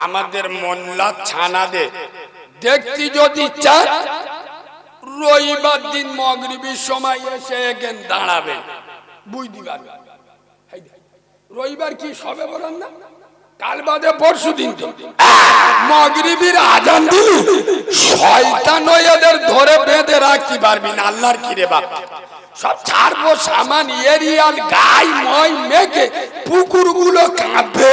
আমাদের মোল্লা ছানা দে। দেখতে যদি চান রবিবার দিন মগরিবির সময় এসে এখান দাঁড়াবে। এই দেখ, রবিবার কি সবে বলেন না? কাল বাদে পরশু দিন ধরে বেঁধে রাখতে পারবি না সামান এরিয়াল গাই ময় মেঘে পুকুরগুলো কাঁপবে।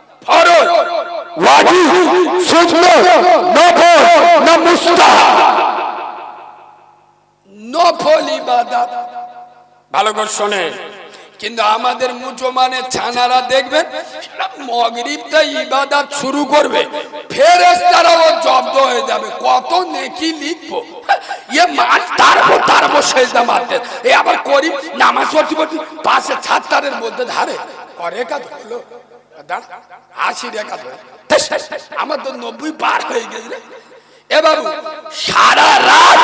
ফরজ ওয়াজিব সুন্নাত নফল না মুস্তাহাব নফল ইবাদত। ভালো করে শোনে। কিন্তু আমাদের মুসলমানের ছানারা দেখবেন মগরিবটা ইবাদাত শুরু করবে ফেরেশতারাও জব্দ হয়ে যাবে। কত নেকি লিখব? ইয়ে সেজদা মারতে এ আবার করি নামাজ পড়তে পড়তে পাশে ছাত্তারের মধ্যে ধারে। করে কাজ হলো। দাঁড়া, আশি ধরে আমার তো নব্বই পার হয়ে গেছে রে। এ বাবু সারা রাত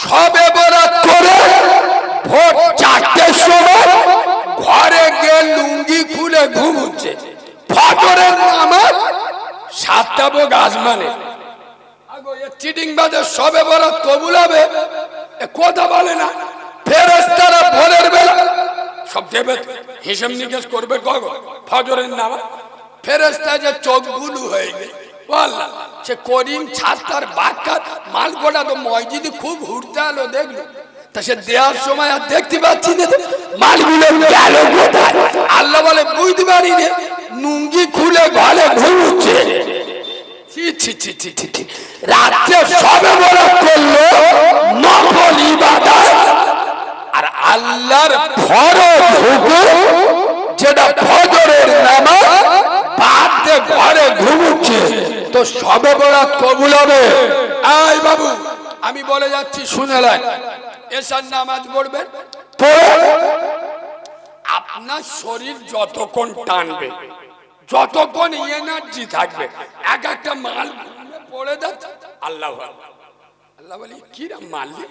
সবে বরাত করে ভোর চারটের সময় ঘরে গিয়ে লুঙ্গি খুলে ঘুমুচ্ছে। ফজরের নামাজ সাতটা আসমানে। আগো, এ চিটিং বাজে সবে বরাত কবুল হবে? কথা বলে না ফেরেশতারা ভোরের বেলা সব দেবে হিসেব নিকেশ করবে কখন ফজরের নামাজ। ফেরেশতা যে চোখ গুলু হয়ে গেছে বললাম সে করিম ছাত্তার বাক্কার মালগোটা তো মসজিদে খুব ঘুরতে আলো দেখল। সে দেওয়ার সময় আর দেখতে পাচ্ছি না গেল আল্লাহ বলে, বুঝতে পারি রে নুঙ্গি খুলে ঘরে ঘুমুচ্ছে। রাত্রে সবে বরাত করল নফল ইবাদত। আর আল্লাহর ফরজ যেটা ফজরের নামাজ, বাদ ঘরে ঘুমুচ্ছে। তো সবে কবুল হবে। আয় বাবু, আমি বলে যাচ্ছি, শুনে লাগ এসার নামাজ পড়বেন? পড়ে? আপনার শরীর যতক্ষণ টানবে, যতক্ষণ এনার্জি থাকবে, এক একটা মাল পড়ে যাচ্ছে। আল্লাহ। আল্লাহ বলি কিরম এই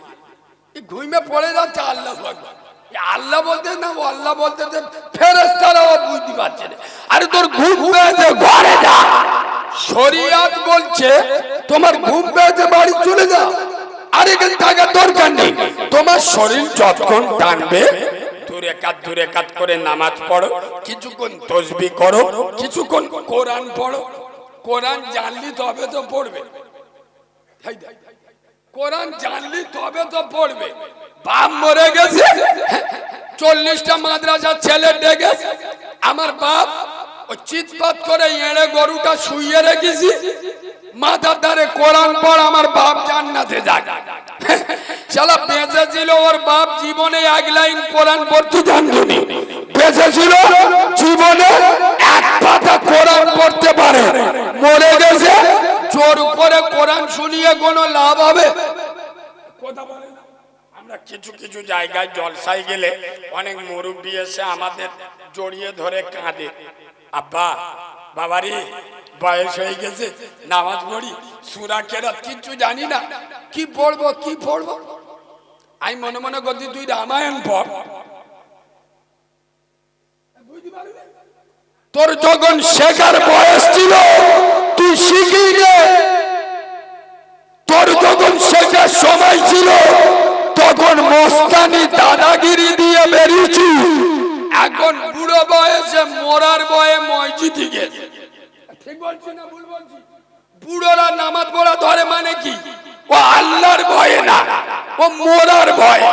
ঘুমে পড়ে যাচ্ছে আল্লাহ আল্লাহ বলতে না আল্লাহ বলতে যে ফেরেস্তারাও বুঝতে পারছে আরে তোর ঘুম পেয়েছে, ঘরে যা। শরিয়াত বলছে, তোমার ঘুম পেয়েছে, বাড়ি চলে যা। আর এখানে থাকার দরকার নেই। তোমার শরীর যতক্ষণ টানবে দূরে কাত দূরে কাত করে নামাজ পড়ো, কিছুক্ষণ তসবি করো, কিছুক্ষণ কোরআন পড়ো। কোরআন জানলি তবে তো পড়বে। তাই। কোরআন জানলি তবে তো পড়বে। বাপ মরে গেছে, চল্লিশটা মাদ্রাসার ছেলে ডেকে আমার বাপ ও চিৎপাত করে এড়ে গরুটা শুইয়ে রেখেছি। মাথার ধারে কোরআন পড়, আমার বাপ জান্নাতে যাক। শালা বেঁচে ছিল ওর বাপ জীবনে এক লাইন কোরআন পড়তে জানতনি বেঁচে ছিল জীবনে এক পাতা কোরআন পড়তে পারে মরে গেছে জোর করে কোরআন শুনিয়ে কোনো লাভ হবে? কথা বলে আমরা কিছু কিছু জায়গায় জলসায় গেলে অনেক মুরব্বী এসে আমাদের জড়িয়ে ধরে কাঁদে। আব্বা, বাবারি, বয়স হয়ে গেছে, নামাজ পড়ি, সুরা, কেরাত কিচ্ছু জানি না। কি পড়ব কি পড়ব? আমি মনে মনে করছি তুই রামায়ণ পড়। তোর যখন শেখার বয়স ছিল, তুই শিখি রে তোর যখন শেখার সময় ছিল, তখন মস্তানি দাদাগিরি দিয়ে বেরিয়েছি। এখন বুড়ো বয়সে, মরার বয়ে মসজিদে গেছে ঠিক বলছি না ভুল বলছি? বুড়োরা নামাজ পড়া ধরে মানে কি? ও আল্লাহর ভয়ে না, ও মরার ভয়।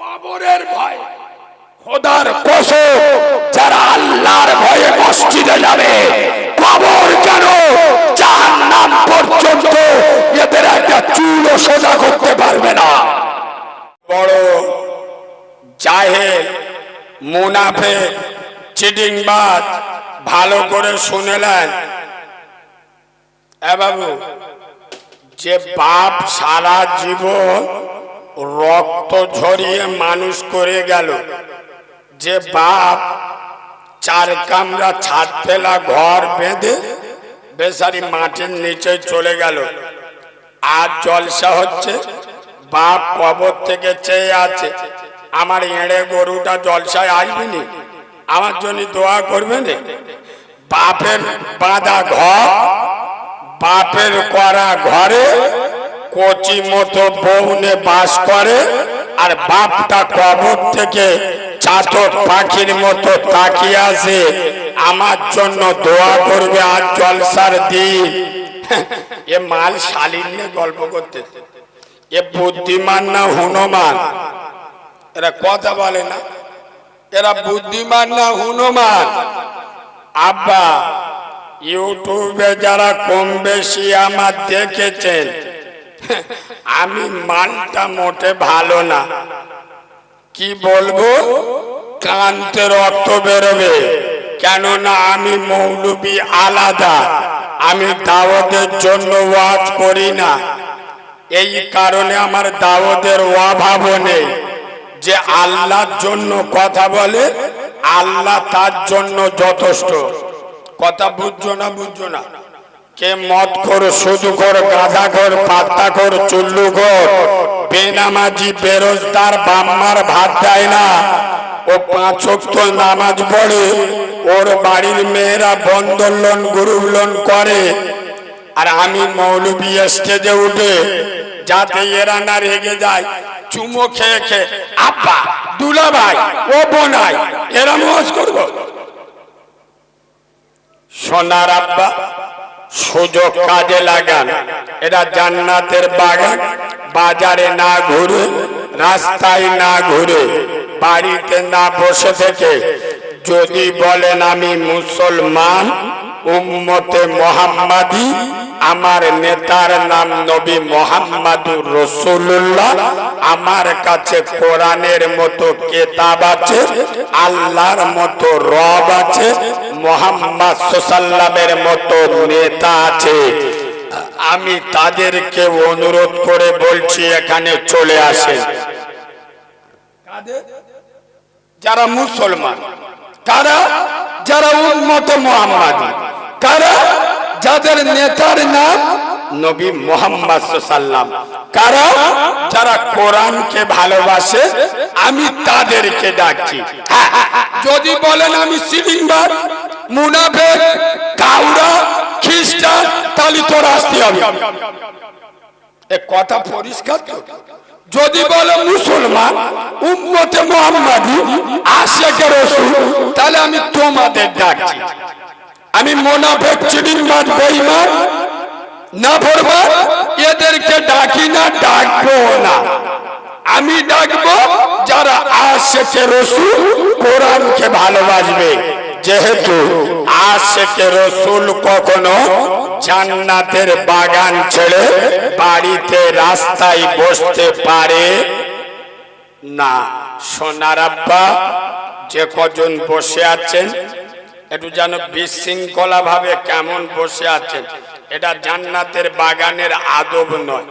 কবরের ভয়। খোদার কসম, যারা আল্লাহর ভয়ে মসজিদে যাবে কেন জাহান্নাম পর্যন্ত এদের একটা চুলও সোজা করতে পারবে না। বড় জাহেল, মুনাফে, চিটিংবাজ ভালো করে শুনেলেন বাবু, যে বাপ সারা জীবন রক্ত ঝরিয়ে মানুষ করে গেল, যে বাপ চার কামরা ছাদ ফেলা ঘর বেঁধে বেসারি মাটির নিচে চলে গেল। আর জলসা হচ্ছে, বাপ কবর থেকে চেয়ে আছে, আমার এড়ে গরুটা জলসায় আসবেনি আমার জন্য দোয়া করবে না? বাপের বাঁধা ঘর, বাপের করা ঘরে, কচি মতো বউনে বাস করে, আর বাপটা কবর থেকে চাতক পাখির মতো তাকিয়ে আছে। আমার জন্য দোয়া করবে আর জলসার দিন। এ মাল শালীন নিয়ে গল্প করতে। এ বুদ্ধিমান না হনুমান? এরা কথা বলে না। এরা বুদ্ধিমান না হুনুমান? আব্বা, ইউটিউবে যারা কম বেশি আমার দেখেছেন, আমি মালটা মোটে ভালো না। কি বলব? কান্তে রক্ত বেরোবে। কেননা আমি মৌলবি আলাদা। আমি দাওয়াতের জন্য ওয়াজ করি না। এই কারণে আমার দাওয়াতের অভাবও নেই। যে আল্লাহর জন্য কথা বলে, আল্লাহ তার জন্য যথেষ্ট। কথা বুঝছ না বুঝছ না? কে মদ কর শুধু কর গাঁদা কর পাত্তা কর চুল্লু কর বেনামাজি বেরোজদার বাম্মার ভাত দেয় না। ও পাঁচ ওয়াক্ত নামাজ পড়ে, ওর বাড়ির মেয়েরা বন্ধন গ্রুপ লোন করে। আর আমি মৌলবী স্টেজে উঠে, যাতে এরা না রেগে যায়, চুমো খেয়ে খেয়ে, আব্বা, দুলা ভাই, ও বোনাই এরা মজ করব? সোনার আব্বা সুযোগ কাজে লাগান। এরা জান্নাতের বাগান। বাজারে না ঘুরে, রাস্তায় না ঘুরে, বাড়িতে না বসে থেকে যদি বলেন আমি মুসলমান, উম্মতে মোহাম্মাদি, আমার নেতার নাম নবী মোহাম্মদুর রসুল্লাহ আমার কাছে কোরআনের মতো কেতাব আছে, আল্লাহর মতো রব আছে মোহাম্মদ সাল্লামের মতো নেতা আছে। আমি তাদেরকে অনুরোধ করে বলছি, এখানে চলে আসেন। যারা মুসলমান কারা যারা উন্মত মোহাম্মদী কারা যাদের নেতার নাম নবী মোহাম্মদ সাল্লাম কারা যারা কোরআনকে ভালোবাসে, আমি তাদেরকে ডাকছি। যদি বলেন আমি সিলিংবার মুনাফেক কাউরা, খ্রিস্টান, তাহলে তোর আসতে হবে। এ কথা পরিষ্কার তো? যদি বলে মুসলমান, উম্মতে মোহাম্মদী আশেকে রসুল, তাহলে আমি তোমাদের ডাকছি। আমি মোনাফেক চিডিংবাদ বেঈমান, না ভরবা এদেরকে ডাকি না, ডাকবো না। আমি ডাকবো যারা আশেকে রসুল কোরআনকে ভালোবাসবে। যেহেতু আশেকে রসুল কখনো জান্নাতের বাগান ছেড়ে বাড়িতে রাস্তায় বসতে পারে না। সোনার আব্বা যে কজন বসে আছেন, একটু যেন বিশৃঙ্খলা ভাবে কেমন বসে আছেন, এটা জান্নাতের বাগানের আদব নয়।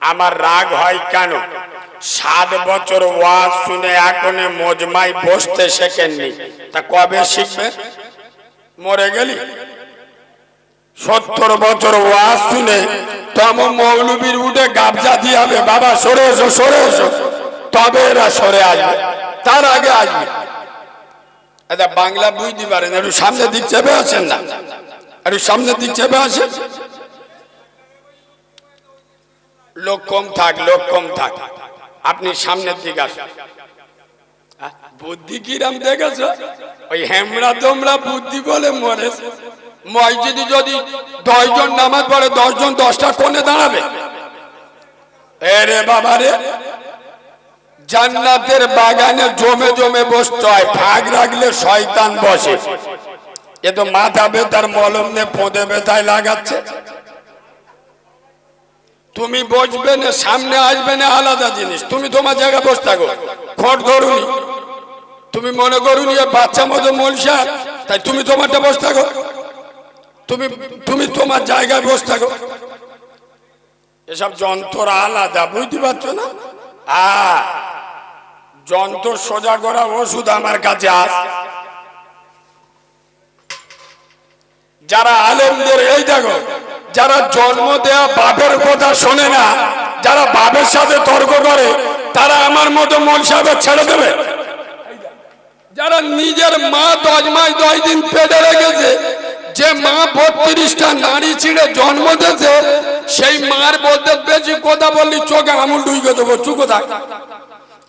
আমার রাগ হয় কেন? সাত বছর ওয়াজ শুনে এখনও মজমাই বসতে শেখেননি। তা কবে শিখবে? মরে গেলি? সত্তর বছর ওয়াজ শুনে তম মৌলবীর উঠে গাবজা দিয়ে হবে, বাবা, সরে এসো সরে এসো। তবে এরা সরে আসবে, তার আগে আসবে। এটা বাংলা বুঝতে পারেন, একটু সামনে দিক চেপে আছেন না। একটু সামনে দিক চেপে আসেন। লোক কম থাক, লোক কম থাক। আপনি সামনের দিকে আসুন। বুদ্ধি কিরাম দেখেছ? ওই হেমরা তোমরা বুদ্ধি বলে মরে মসজিদে যদি দশজন নামাজ পড়ে, দশজন দশটা কোণে দাঁড়াবে। এরে বাবা রে। জান্নাতের বাগানে জমে জমে বসতে হয় ফাঁক রাখলে শয়তান বসে। এ তো মাথা বেতার মলম নে পোঁদে বেতায় লাগাচ্ছে। তুমি বসবে না, সামনে আসবে না, আলাদা জিনিস। তুমি তোমার জায়গায় বসে থাকো। খট ধরুনি। তুমি মনে করুন বাচ্চা মতো মলসা তাই তুমি তোমারটা বসে থাকো। তুমি তুমি তোমার জায়গায় বসে থাকো। এসব যন্ত্র আলাদা, বুঝতে পারছ না? হ্যাঁ যন্ত্র সোজা করা ওষুধ আমার কাছে আস। যারা আলেমদের, এই দেখো যারা জন্ম দেয়া বাপের কথা শোনে না, যারা বাপের সাথে তর্ক করে, তারা আমার মতো মন সাহেবের ছেড়ে দেবে। যারা নিজের মা দশ মাস, দশ দিন পেটে রেখেছে, যে মা বত্রিশটা নারী ছিঁড়ে জন্ম দিয়েছে, সেই মার বলতে বেশি কথা বললি, চোখে আমুল ডুইকে দেবো চুকো থাক।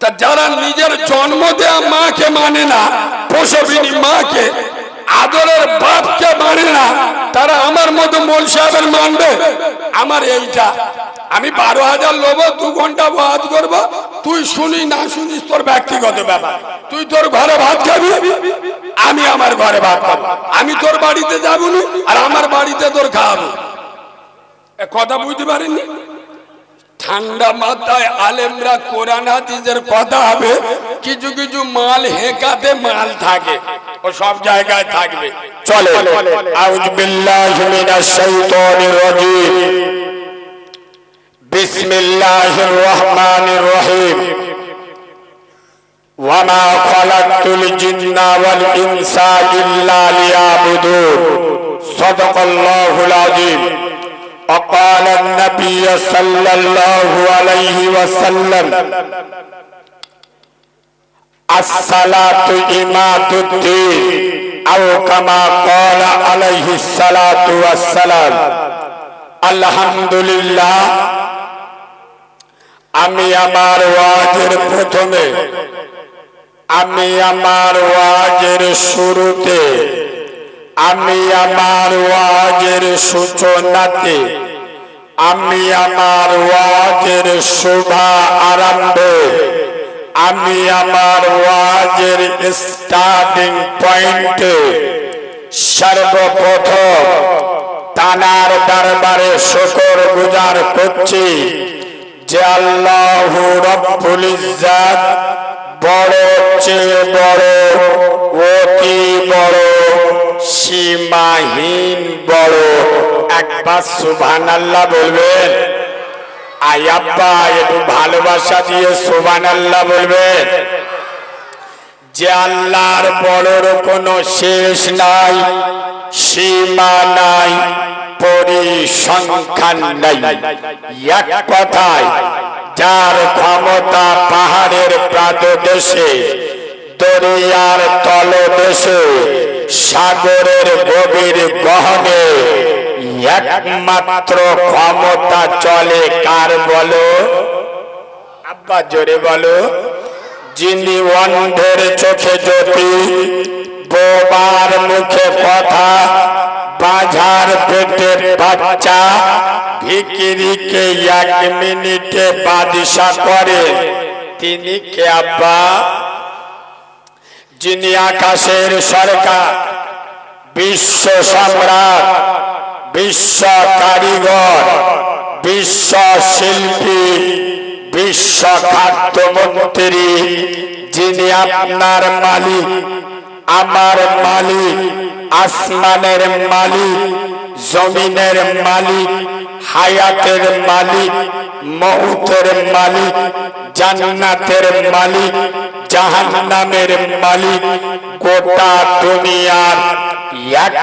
তা যারা নিজের জন্ম দেয়া মাকে মানে না, প্রসবিনী মাকে আদরের বাপকে মানে না, তারা আমার মতো মোল সাহেবের মানবে। আমার এইটা। আমি বারো হাজার লোব দু ঘণ্টা বাদ করব। তুই শুনি না শুনিস তোর ব্যক্তিগত ব্যাপার। তুই তোর ঘরে ভাত খাবি? আমি আমার ঘরে ভাত খাব। আমি তোর বাড়িতে যাব না, আর আমার বাড়িতে তোর এ কথা বুঝতে পারিনি? ঠান্ডা মাথায় আলেমরা কোরআন হাদিসের কথা হবে কিছু কিছু মাল হেকাতে মাল থাকে। ও সব জায়গায় থাকবে চলে আউজ বিল্লাহি মিনাশ শাইতানির রাজিম বিসমিল্লাহির রহমানির রহিম ওয়ামা খালাকতুল জিন্না ওয়াল ইনসা ইল্লা লিয়াবুদুন সাদাকাল্লাহুল আযীম وقال النبي صلى الله عليه وسلم আসসালাতু ইমাতুদ্দিন, আও কামা ক্বালা আলাইহিস সালাতু ওয়াসসালাম। আলহামদুলিল্লাহ, আমি আমার ওয়াজের প্রথমে, আমি আমার ওয়াজের শুরুতে, আমি আমার ওয়াজের সূচনাতে, আমি আমার ওয়াজের শোভা আরম্ভে আমি আমার ওয়াজের স্টার্টিং পয়েন্টে সর্বপ্রথম তানার দরবারে শকর গুজার করছি যে আল্লাহ রব্বুল ইজ্জাত বড় চেয়ে বড়, অতি বড়, সীমাহীন বড়। একবার সুবহান আল্লাহ বলবেন আব্বা, একটু ভালোবাসা দিয়ে সুবহান আল্লাহ বলবেন যে আল্লাহর বড়র কোনো শেষ নাই, সীমা নাই, পরিসংখ্যান নাই। এক কথায়, যার ক্ষমতা পাহাড়ের প্রাদদেশে দরিয়ার তলদেশে, সাগরের গভীর গহনে একমাত্র ক্ষমতা চলে কার বলো? আব্বা, জোরে বলো। যিনি অন্ধের চোখে জ্যোতি, বোবার মুখে কথা, বাঝার পেটে বাচ্চা, ভিকিরিকে এক মিনিটে বাদিশা করে। তিনি কে আব্বা? যিনি আকাশের সরকার, বিশ্ব সম্রাট বিশ্ব কারিগর বিশ্ব শিল্পী বিশ্ব খাদ্যমন্ত্রী যিনি আপনার মালিক, আমার মালিক, আসমানের মালিক, জমিনের মালিক, হায়াতের মালিক মৌতের মালিক, জান্নাতের মালিক, জাহান্নামের মালিক, গোটা দুনিয়ার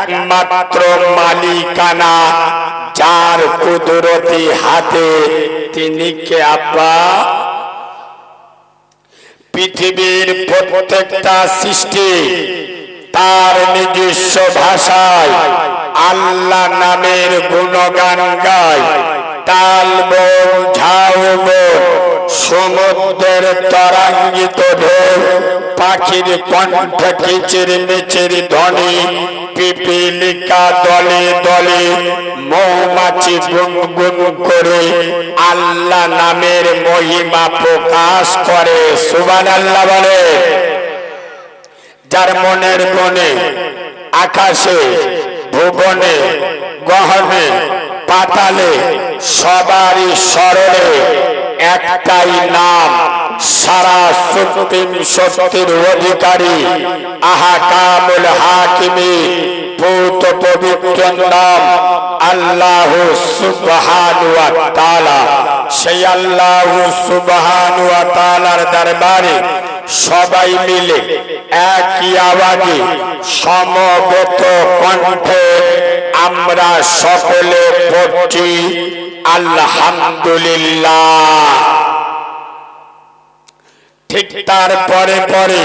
একমাত্র মালিকানা, যার কুদরতি হাতে তিনি কে আব্বা? পৃথিবীর প্রত্যেকটা সৃষ্টি তার নিজস্ব ভাষায় আল্লাহ নামের গুণগান গায়। তাল বোন ঝাউ বোন সমুদ্রের তরাঙ্গিত ঢেউ, পাখির কণ্ঠ কিচির মিচির ধ্বনি, পিপিলিকা দলে দলে মৌমাছি গুনগুন করে আল্লাহ নামের মহিমা প্রকাশ করে। সুবান আল্লাহ বলে, যার মনের বনে আকাশে, ভুবনে, গহনে, পাতালে, সবারই স্মরণে একটাই নাম, সারা সুপ্রিম শক্তির অধিকারী আহা কামুল হাকিমি, ভূত পবিত্র নাম আল্লাহ ওয়া সেই আল্লাহ তাআলার দরবারে সবাই মিলে একই আওয়াজে সমবেত কণ্ঠে আমরা সকলে পড়ছি আলহামদুলিল্লাহ। ঠিক তারপরে পরে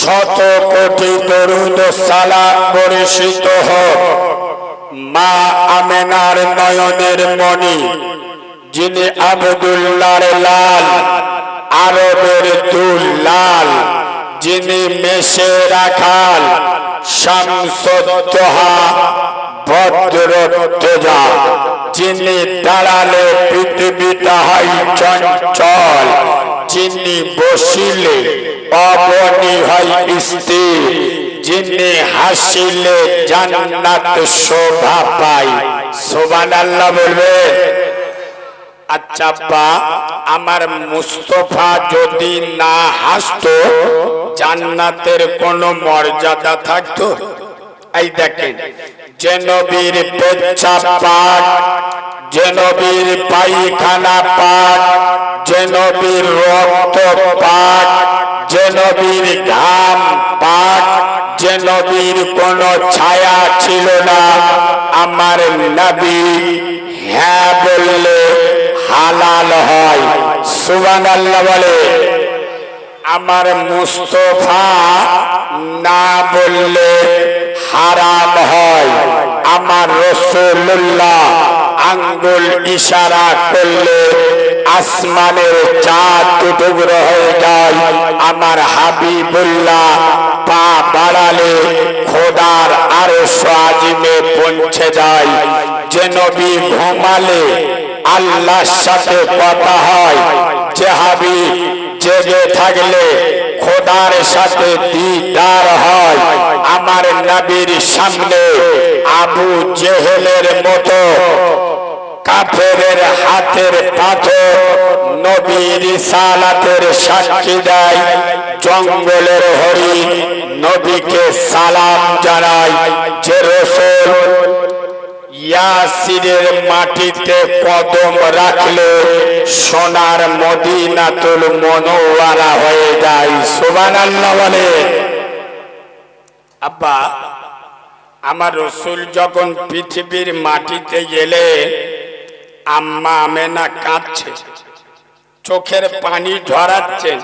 শত কোটি দরুদ সালাম বর্ষিত হোক। মা আমেনার নয়নের মণি, যিনি আবদুল্লার লাল, আরবের দুল লাল যিনি মেশে রাখাল, শামসোদ্দোহা ভদ্রতেজা যিনি দাঁড়ালে পৃথিবীটা হয় চঞ্চল, যিনি বসিলে অবনি হয় স্থির, যিনি হাসিলে জান্নাত শোভা পায়। সোবান আল্লাহ বলবেন আচ্ছা বা আমার মুস্তফা যদি না হাসতো জান্নাতের কোনো মর্যাদা থাকতো? এই দেখেন, যে নবীর পেচ্ছাপ পাক যে পায়খানা পাক যে নবীর রক্ত পাক যে নবীর ঘাম পাক যে নবীর কোনো ছায়া ছিল না, আমার নবী হ্যাঁ বললে হালাল হয়। সুবান আল্লাহ বলে আমার মুস্তফা না বললে হারাম হয়। আমার রসুল্লাহ আঙ্গুল ইশারা করলে আসমানের চাঁদ টুকরো হয়ে যায়। আমার হাবিবুল্লাহ পা বাড়ালে খোদার আরও আজিমে পৌঁছে যায়। যে নবী ঘুমালে আল্লাহর সাথে কথা হয়। যে হাবি জেগে থাকলে খোদার সাথে দিদার হয়। আমার নবীর সামনে আবু জেহেলের মতো কাফেরের হাতের পাথর নবীর সালাতের সাক্ষী দেয়। জঙ্গলের হরিণ নবীকে সালাম জানায় যে রসুল ইয়াসিরের মাটিতে কদম রাখলে সোনার মদিনাতুল মনোয়ারা হয়ে যায়। সুবান আল্লাহ বলে। আব্বা, আমার রসুল যখন পৃথিবীর মাটিতে গেলে আম্মা আমেনা কাঁদছে, চোখের পানি ঝরাচ্ছেন।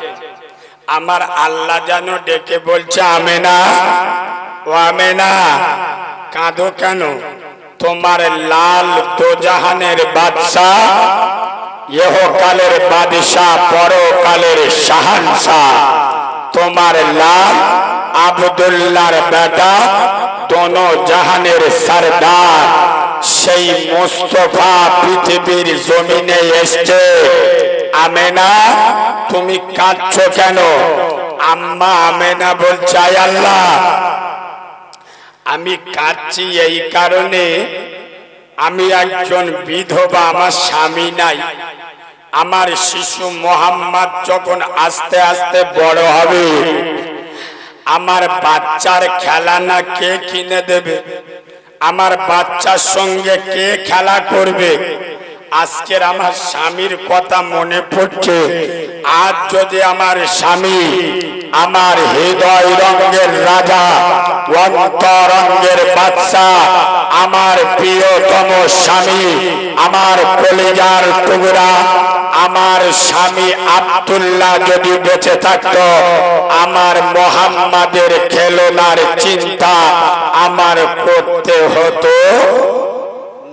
আমার আল্লাহ যেন ডেকে বলছে, আমেনা, ও আমেনা, কাঁদো কেন? তোমার লাল দোজাহানের বাদশাহ, ইহকালের বাদশাহ, পরকালের শাহানশাহ। তোমার লাল আবদুল্লাহর বেটা, দোনো জাহানের সরদার। সেই মোস্তফা পৃথিবীর জমিনে এসছে। আমেনা, তুমি কাঁদছো কেন? আম্মা আমেনা বলছে আল্লাহ আমি কাঁদছি এই কারণে। আমি একজন বিধবা, আমার স্বামী নাই। আমার শিশু মোহাম্মদ যখন আস্তে আস্তে বড় হবে, আমার বাচ্চার খেলা না কে কিনে দেবে? আমার বাচ্চার সঙ্গে কে খেলা করবে? আজকের আমার স্বামীর কথা মনে পড়ছে। আজ যদি আমার স্বামী আমার হৃদয় রঙের রাজা, অন্তরঙ্গের বাদশা আমার প্রিয়তম স্বামী, আমার কলেজার টুকরা, আমার স্বামী আবদুল্লাহ যদি বেঁচে থাকতো, আমার মোহাম্মদের খেলনার চিন্তা আমার করতে হতো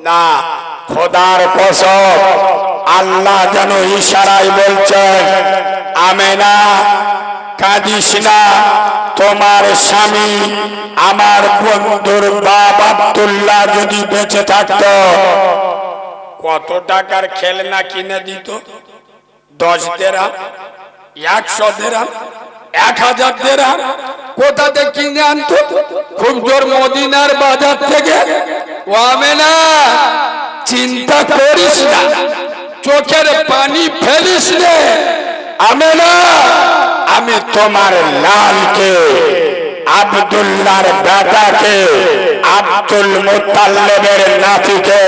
না। খোদার কসম, আল্লাহ যেন ইশারায় বলছেন, আমেনা, কাঁদিস না, তোমার স্বামী আমার বন্ধুর বাপ আব্দুল্লাহ যদি বেঁচে থাকতো, কত টাকার খেলনা কিনে দিত? দশ দেরাম, একশো দেরাম, এক হাজার দেরাম কোথাতে কিনে আনতো? খুব জোর মদিনার বাজার থেকে। ও আমেনা চিন্তা করিস না। চোখের পানি ফেলিস রে আমি না, আমি তোমার লালকে, আব্দুল্লাহর বেটাকে আব্দুল মুতাল্লেবের নাতিকে,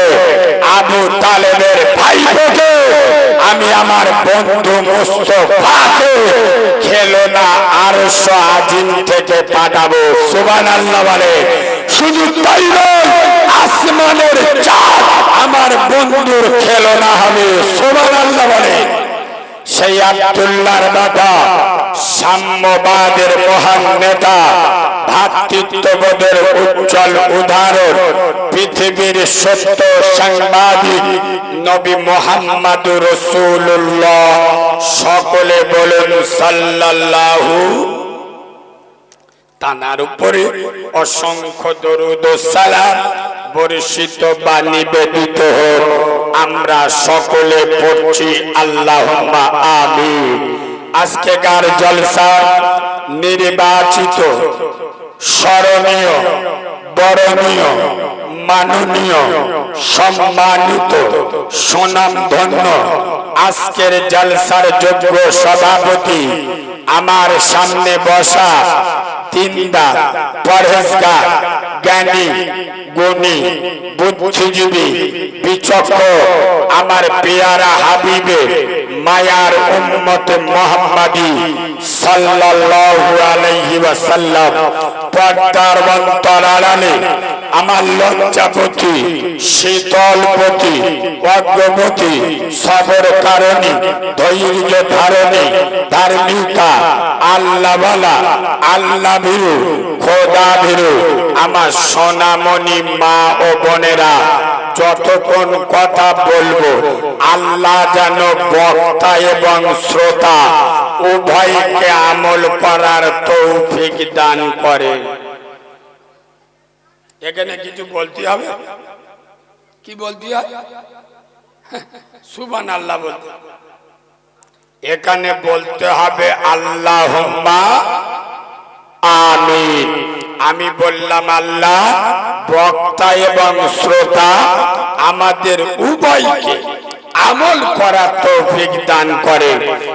আবু তালেবের ভাইপোকে, আমি আমার বন্ধু মুস্তফাকে খেলনা আরশ আজিম থেকে পাঠাবো। সুবান আল্লাহ বলে, শুধু তাই নয় আসমানের চাঁদ। আমার বন্ধুর খেলনা হবে সুবান আল্লাহ বলে। সেই আব্দুল্লাহর বাবা, সাম্যবাদের মহান নেতা, ভাতৃত্ববোধের উজ্জ্বল উদাহরণ, পৃথিবীর সত্য সাংবাদিক নবী মোহাম্মদ রসুল্লাহ সকলে বলুন সাল্লাল্লাহু তানার উপরে অসংখ্য দরুদ সালাম বর্ষিত বা নিবেদিত হোক। আমরা সকলে পড়ছি আল্লাহ আমিন। আজকেকার জলসা নির্বাচিত। স্মরণীয়, বরণীয়, মাননীয়, সম্মানিত, সুনামধন্য আজকের জলসার যোগ্য সভাপতি আমার সামনে বসা তিনদার পরহেজগার, জ্ঞানী, গুণী, বুদ্ধিজীবী বিচক্ষ আমার পেয়ারা হাবিবে মায়ার উন্মত মোহাম্মদী সাল্লাল্লাহু আলাইহি ওয়াসাল্লাম, পর্দার অন্তরালে আমার লজ্জাপতি শীতলপতি অগ্রবতী সবর কারণী, ধৈর্য ধারণী ধার্মিকা আল্লাহওয়ালা আল্লাহ ভীরু খোদা ভীরু আমার সোনামণি মা ও বোনেরা, যতক্ষণ কথা বলব, আল্লাহ যেন বক্তা এবং শ্রোতা উভয়কে আমল করার তৌফিক দান করে। এখানে কিছু বলতে হবে? কি বলতে হয়? সুবান আল্লাহ বলতে এখানে বলতে হবে আল্লাহ আমিন। আমি বললাম, আল্লাহ বক্তা এবং শ্রোতা আমাদের উভয়কে আমল করার তৌফিক দান করে।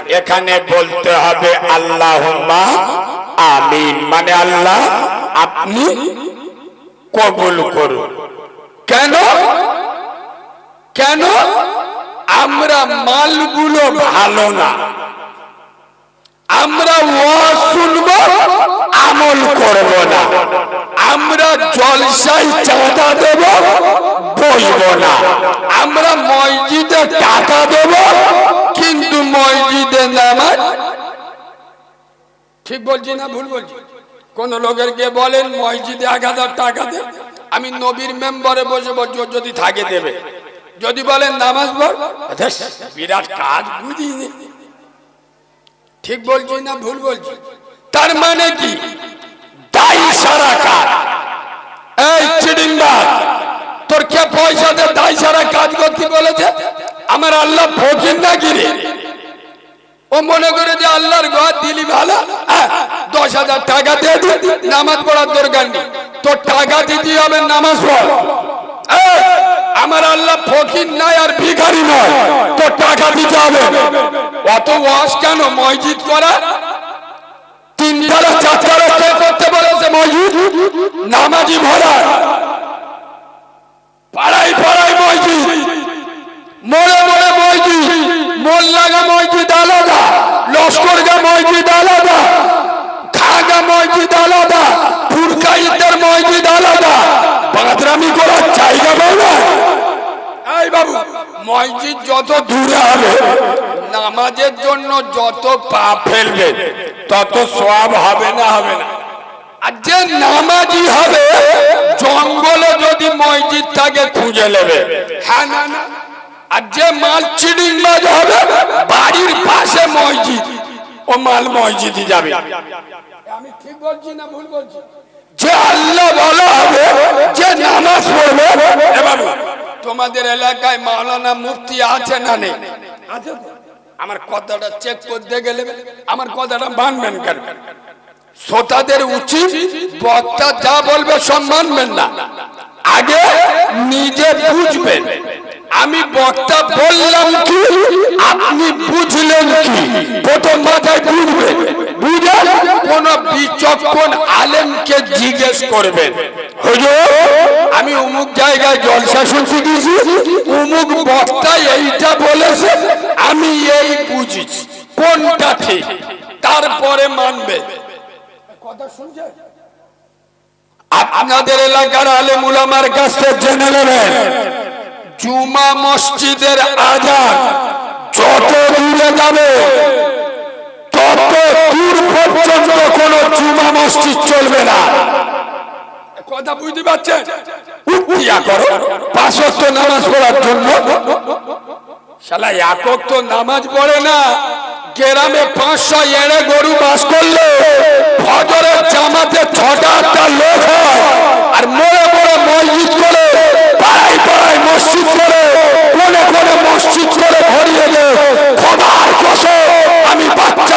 এখানে বলতে হবে আল্লাহ আমিন। মানে আল্লাহ আপনি কবুল করুন। কেন? কেন? আমরা মালগুলো ভালো না। আমরা ওয়াজ শুনব, আমল করব না। আমরা জলসায় চাঁদা দেব, বলব না। আমরা মসজিদে টাকা দেব, কিন্তু মসজিদে নামাজ ঠিক বলছি না ভুল বলছি? কোন লোকের গিয়ে বলেন, মসজিদে এক হাজার টাকা দেন, আমি নবীর মেম্বারে বসে ও যদি থাকে দেবে। যদি বলেন নামাজ পড় বিরাট কাজ বুঝিনি ঠিক বলছি না ভুল বলছি? তার মানে কি? দায়ী সারা কাজ। এই চিডিংবাজ তোর কে পয়সা দে দায় সারা কাজ করতে বলেছে? আমার আল্লাহ ফকির না গিরে ও মনে করে যে আল্লাহর ঘর দিলি ভালো হ্যাঁ, দশ হাজার টাকা দিয়ে দি নামাজ পড়ার দরকার নেই। তোর টাকা দিতে হবে নামাজ পড়। আমার আল্লাহ ফকির নাই আর ভিখারি নয়। তোর টাকা দিতে হবে। অত ওয়াশ কেন? মসজিদ করা? তিনতলা চারতলা কে করতে বলেছে মসজিদ? নামাজি ভরা। পাড়াই পাড়াই মসজিদ। মোড়ে মোড়ে মসজিদ। মোল্লাগা মসজিদ আলাদা। লস্করগা মসজিদ আলাদা। খাগা মসজিদ আলাদা। ফুরকাইতের মসজিদ আলাদা। বাদরামি করার জায়গা বাবু মসজিদ যত দূরে হবে নামাজের জন্য যত পা ফেলবে তত সব হবে না হবে না। আর যে নামাজি হবে জঙ্গলে যদি মসজিদ থাকে খুঁজে নেবে। হ্যাঁ না না। আর যে মাল চিডিং মাছ হবে বাড়ির পাশে মসজিদ ও মাল মসজিদই যাবে। আমি ঠিক বলছি না ভুল বলছি? যে আল্লাহ বলা হবে যে নামাজ পড়বে এ বাবু, তোমাদের এলাকায় মাওলানা মুফতি আছে না নেই? আমার কথাটা চেক করতে গেলে আমার কথাটা মানবেন কেন? শ্রোতাদের উচিত বক্তা যা বলবে সব মানবেন না। আগে নিজে বুঝবেন। আমি বক্তা বললাম কি আপনি বুঝলেন কি? প্রথম মাথায় বুঝবেন। বুঝলেন কোন বিচক্ষণ আলেমকে জিজ্ঞেস করবেন। হুজুর আমি অমুক জায়গায় জলসা শুনতে গেছি অমুক বক্তা এইটা বলেছে আমি এই বুঝিছি কোনটা ঠিক তারপরে মানবে। কথা শুনছে? আপনাদের এলাকার আলেম উলামার কাছ জেনে নেবেন জুমা মসজিদের আজান যত দূরে যাবে তত দূর পর্যন্ত কোন জুমা মসজিদ চলবে না। কথা বুঝতে পারছেন? উঠিয়া করো পাঁচত্ব নামাজ পড়ার জন্য। শালা, একক তো নামাজ পড়ে না। গ্রামে পাঁচশো এড়ে গরু বাস করলে ফজরের জামাতে ছটা আটটা লোক হয়। আর মোড়ে মোড়ে মসজিদ করে, পাড়ায় পাড়ায় মসজিদ করে কোনে কোনে মসজিদ করে ভরিয়ে দে খোদার কসম, আমি বাচ্চা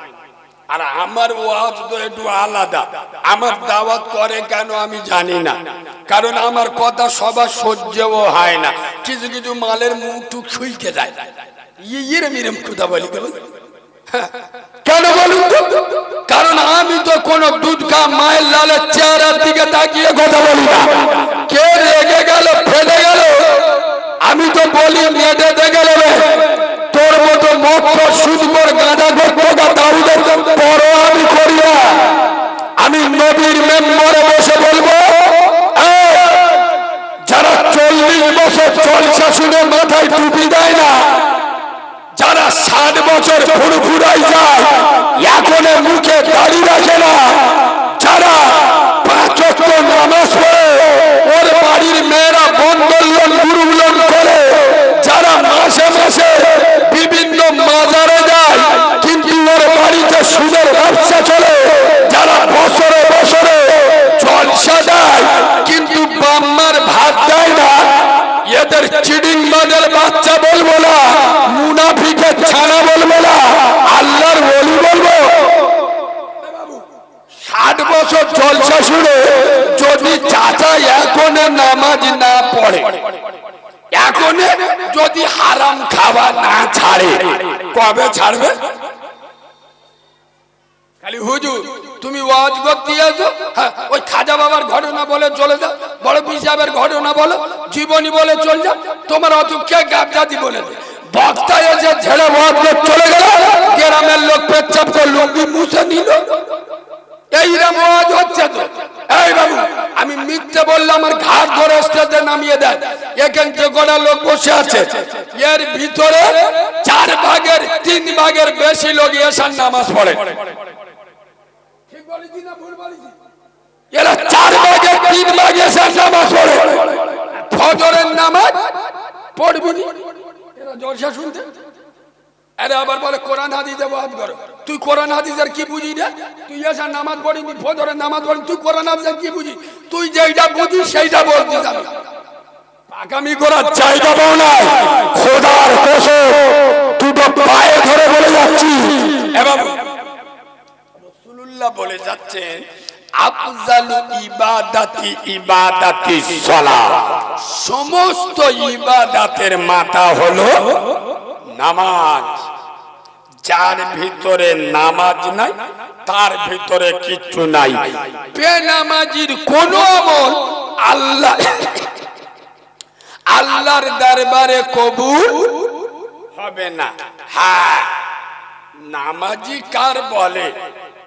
আর আমার ওয়াজ তো একটু আলাদা। আমার দাওয়াত করে কেন আমি জানি না। কারণ আমার কথা সবার সহ্যও হয় না। কিছু কিছু মালের মুখ টুক শুইকে যায়। ই- ইরম কথা বলি বলুন হ্যাঁ, কেন বলুন তো? কারণ আমি তো কোন দুধ খা মায়ের লালের চেহারার দিকে তাকিয়ে কথা বলি না। কে রেগে গেল ফেলে গেল? আমি তো বলি নেটে দেখে নেবে তোর মতো মক্ষ সুদকর গাঁদা গা দাউদের বড় আমি করি না আমি নবীর মেম্বরে বসে বলব এই, যারা চল্লিশ চলছে শুনে মাথায় টুপি দেয় না। যারা ষাট বছর ফুরফুরাই যায়, এখন মুখে দাড়ি রাখে না যারা পাঁচ ওয়াক্ত নামাজ পড়ে ওর বাড়ির মেয়েরা বন্দোলন গুরুগুলন করে যারা মাসে মাসে বিভিন্ন মাজারে যায় কিন্তু ওর বাড়িতে সুদের ব্যবসা চলে যারা বছরে বছরে জলসা দেয় কিন্তু বাম্মার ভাত দেয় না এদের চিডিং মাদের বাচ্চা বলব না, মুনাফিকের ছানা বলব না, আল্লাহর বলি বলব। ষাট বছর জলসা শুনে যদি চাচা এখন নামাজ না পড়ে, এখন যদি হারাম খাবার না ছাড়ে, কবে ছাড়বে? খালি হুজুর। তুমি ওয়াজ করতে আছো হ্যাঁ ওই খাজা বাবার ঘটনা বলে চলে যাও। বড় পিসাবের ঘটনা বলো। জীবনী বলে চলে যাও। তোমার অত কে গাবজাতি বলে দে বক্তা এসে ঝেড়ে ওয়াজ চলে গেল। গ্রামের লোক পেচ্ছাপ করে লুঙ্গি মুছে নিল। এইরকম ওয়াজ হচ্ছে তো। এই বাবু, আমি মিথ্যে বললে আমার ঘাট ধরে স্টেজে নামিয়ে দেয় এখান যে কটা লোক বসে আছে। এর ভিতরে চার ভাগের তিন ভাগের বেশি লোক এসার নামাজ পড়ে। এরা চার ভাগের তিন ভাগ এসার নামাজ পড়ে ফজরের নামাজ পড়বি এরা জলসা শুনতে? আরে আবার বলে কোরআন হাদিসে বাদ করো তুই কোরআন হাদিসের কি বুঝি রে? তুই এসা নামাজ পড়িনি ফজরের নামাজ পড়ি তুই কোরআন হাদিসের কি বুঝি? তুই যেইটা বুঝিস সেইটা বলতিস আমি আগামী করার জায়গা পাও না খোদার কসম দুটো পায়ে ধরে বলে যাচ্ছি। এবং রসুল্লাহ বলে যাচ্ছেন ইবাদাতি ইবাদাতি সমস্ত ইবাদাতের মাথা হলো নামাজ। যার ভিতরে নামাজ নাই, তার ভিতরে কিচ্ছু নাই। বেনামাজির কোন আমল আল্লাহ আল্লাহর দরবারে কবুল হবে না। হ্যাঁ নামাজি কার বলে?